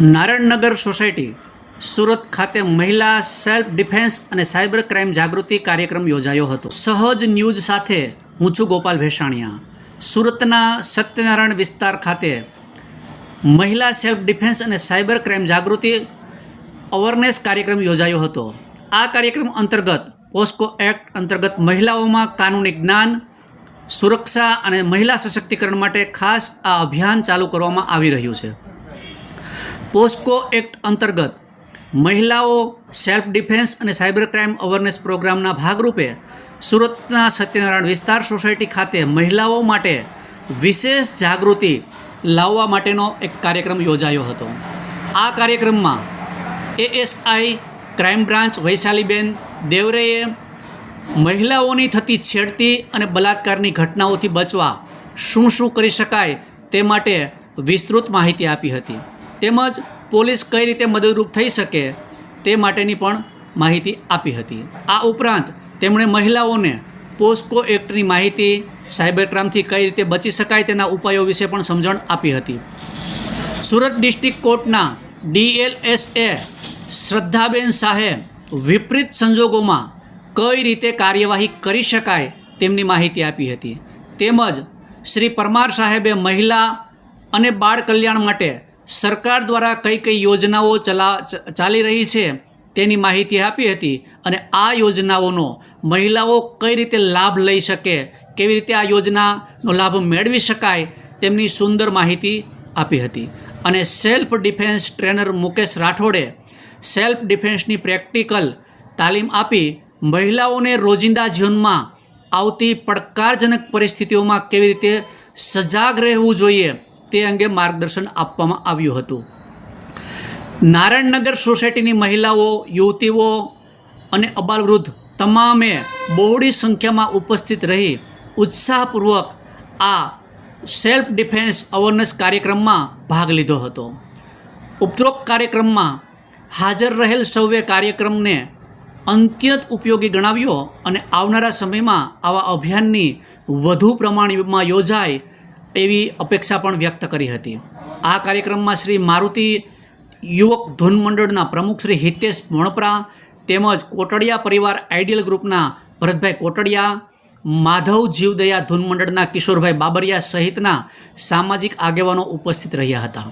Narayannagar society, Surat ખાતે મહિલા self defence અને સાયબર ક્રાઇમ જાગૃતિ કાર્યક્રમ યોજાયો હતો. સહજ ન્યૂઝ સાથે હું છું ગોપાલ ભેસાણિયા. સુરતના સત્યનારાયણ વિસ્તાર ખાતે મહિલા સેલ્ફ ડિફેન્સ અને સાયબર ક્રાઇમ જાગૃતિ અવેરનેસ કાર્યક્રમ યોજાયો હતો. આ કાર્યક્રમ અંતર્ગત પોસ્કો એક્ટ અંતર્ગત મહિલાઓમાં કાનૂની જ્ઞાન, સુરક્ષા અને મહિલા સશક્તિકરણ માટે ખાસ આ અભિયાન ચાલુ કરવામાં આવી રહ્યું છે. પોસ્કો એક્ટ અંતર્ગત મહિલાઓ સેલ્ફ ડિફેન્સ અને સાયબર ક્રાઇમ અવેરનેસ પ્રોગ્રામના ભાગરૂપે સુરતના સત્યનારાયણ વિસ્તાર સોસાયટી ખાતે મહિલાઓ માટે વિશેષ જાગૃતિ લાવવા માટેનો એક કાર્યક્રમ યોજાયો હતો. આ કાર્યક્રમમાં એએસઆઈ ક્રાઇમ બ્રાન્ચ વૈશાલીબેન દેવરેએ મહિલાઓની થતી છેડતી અને બલાત્કારની ઘટનાઓથી બચવા શું શું કરી શકાય તે માટે વિસ્તૃત માહિતી આપી હતી. તેમજ પોલીસ કઈ રીતે મદદરૂપ થઈ શકે તે માટેની પણ માહિતી આપી હતી. આ ઉપરાંત તેમણે મહિલાઓને પોસ્કો એક્ટની માહિતી સાયબર ક્રાઇમથી કઈ રીતે બચી શકાય તેના ઉપાયો વિશે પણ સમજણ આપી હતી. સુરત ડિસ્ટ્રિક્ટ કોર્ટના ડીએલએસએ શ્રદ્ધાબેન શાહે વિપરીત સંજોગોમાં કઈ રીતે કાર્યવાહી કરી શકાય તેમની માહિતી આપી હતી. તેમજ શ્રી પરમાર સાહેબે મહિલા અને બાળ કલ્યાણ માટે સરકાર દ્વારા કઈ કઈ યોજનાઓ ચલા ચાલી રહી છે તેની માહિતી આપી હતી અને આ યોજનાઓનો મહિલાઓ કઈ રીતે લાભ લઈ શકે, કેવી રીતે આ યોજનાનો લાભ મેળવી શકાય તેમની સુંદર માહિતી આપી હતી. અને સેલ્ફ ડિફેન્સ ટ્રેનર મુકેશ રાઠોડે સેલ્ફ ડિફેન્સની પ્રેક્ટિકલ તાલીમ આપી મહિલાઓને રોજિંદા જીવનમાં આવતી પડકારજનક પરિસ્થિતિઓમાં કેવી રીતે સજાગ રહેવું જોઈએ તે અંગે માર્ગદર્શન આપવામાં આવ્યું હતું. નારાયણનગર સોસાયટીની મહિલાઓ, યુવતીઓ અને અબાલવૃદ્ધ તમામે બહોળી સંખ્યામાં ઉપસ્થિત રહી ઉત્સાહપૂર્વક આ સેલ્ફ ડિફેન્સ અવેરનેસ કાર્યક્રમમાં ભાગ લીધો હતો. ઉપરોક્ત કાર્યક્રમમાં હાજર રહેલ સૌએ કાર્યક્રમને અત્યંત ઉપયોગી ગણાવ્યો અને આવનારા સમયમાં આવા અભિયાનની વધુ પ્રમાણમાં યોજાય એવી અપેક્ષા પણ વ્યક્ત કરી હતી. આ કાર્યક્રમમાં શ્રી મારુતિ યુવક ધૂન મંડળના પ્રમુખ શ્રી હિતેશ મોણપરા તેમજ કોટડિયા પરિવાર આઈડિયલ ગ્રુપના ભરતભાઈ કોટડિયા, માધવ જીવદયા ધૂન મંડળના કિશોરભાઈ બાબરિયા સહિતના સામાજિક આગેવાનો ઉપસ્થિત રહ્યા હતા.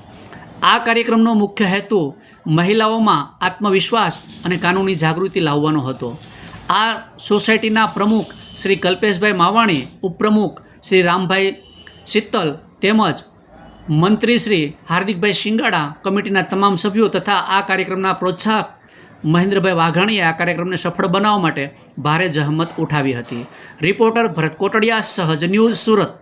આ કાર્યક્રમનો મુખ્ય હેતુ મહિલાઓમાં આત્મવિશ્વાસ અને કાનૂની જાગૃતિ લાવવાનો હતો. આ સોસાયટીના પ્રમુખ શ્રી કલ્પેશભાઈ માવાણી, ઉપપ્રમુખ શ્રી રામભાઈ શીતલ તેમજ મંત્રી શ્રી હાર્દિકભાઈ શિંગાડા કમિટીના તમામ સભ્યો તથા આ કાર્યક્રમના પ્રોત્સાહક મહેન્દ્રભાઈ વાઘાણીએ આ કાર્યક્રમને સફળ બનાવવા માટે ભારે જહેમત ઉઠાવી હતી. રિપોર્ટર ભરત કોટડિયા, સહજ ન્યૂઝ સુરત.